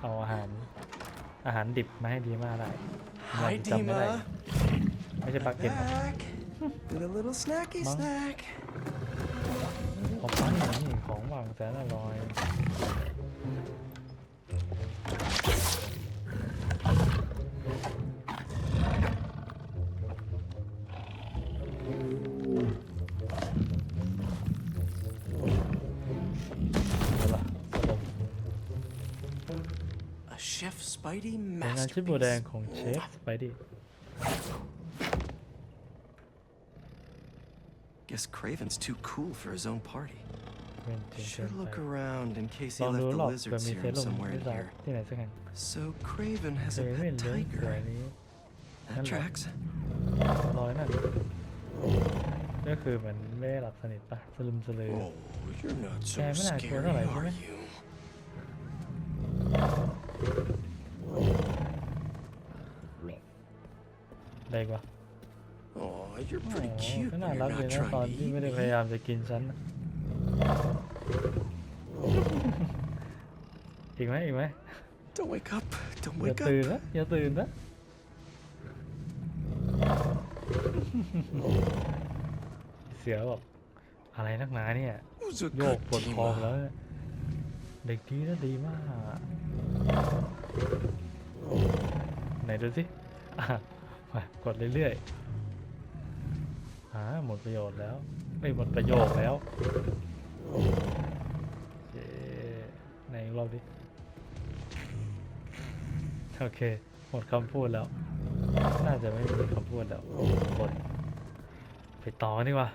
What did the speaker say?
เอาอาหารอาหารดิบมาให้ดีมากได้เรา Hi, จำไม่ได้ Dima. ไม่ใช่บักเก็ตนะ Back with a little snacky Mom? snack. ของฟันนี่ของวางแสนอร่อย Chef Spidey ผลงานชิ้นโบวแดง masterpiece. ของเชฟสไปดี้ Guess Craven's too cool for his own party. เป็นจริงเกิน Should ไป look around in case ล he องดู left ร the อบเผื่อ lizard มีเซ serum รุ่ม somewhere วิ in สา here. ที่ไหนสักแห่ง So Craven เซ has a เว่น pet เลี้ยงสวย tiger. นี้ That tracks. รอยนั่นก็คือเหมือนไม่ได้หลับสนิทปะสลึมสลือ Oh, you're not so Yeah, I'm not scary, sure, are right? you? ได้กว่า Oh, you're โอ้ pretty โห cute ก็ when น่า you're รักเลย not นะตอน trying to ที่ eat ไม่ได้พ me. ยายามจะกินฉันนะอีกไหมอีกไหม Don't wake up. Don't อย่า wake ตื่น up. นะอย่าตื่นนะเสียแบบอะไรนักหนาเนี่ย Who's a โยก good ปวดคอ Dima? แล้วเนี่ยเด็กดีนะดีมาก ไหนดูสิอะ มากดเรื่อยๆอ่าหมดประโยชน์แล้ว ไม่หมดประโยชน์แล้วเจในรอบดิโอเค หมดคำพูดแล้ว น่าจะไม่มีคำพูดแล้วกดไปต่อนดีกว่า